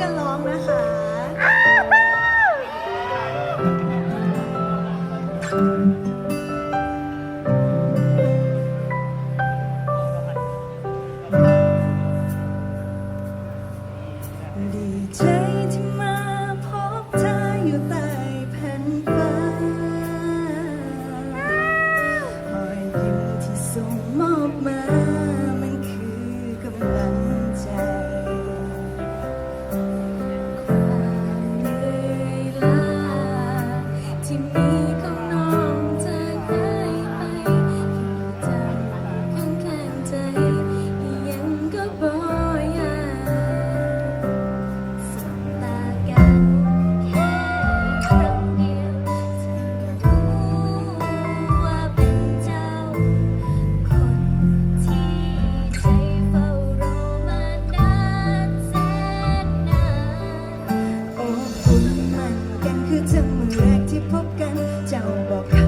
กันร้องนะคะ แรกที่พบกัน เจ้าบอก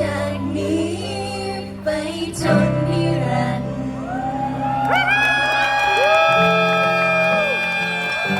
จากนี้ไปจน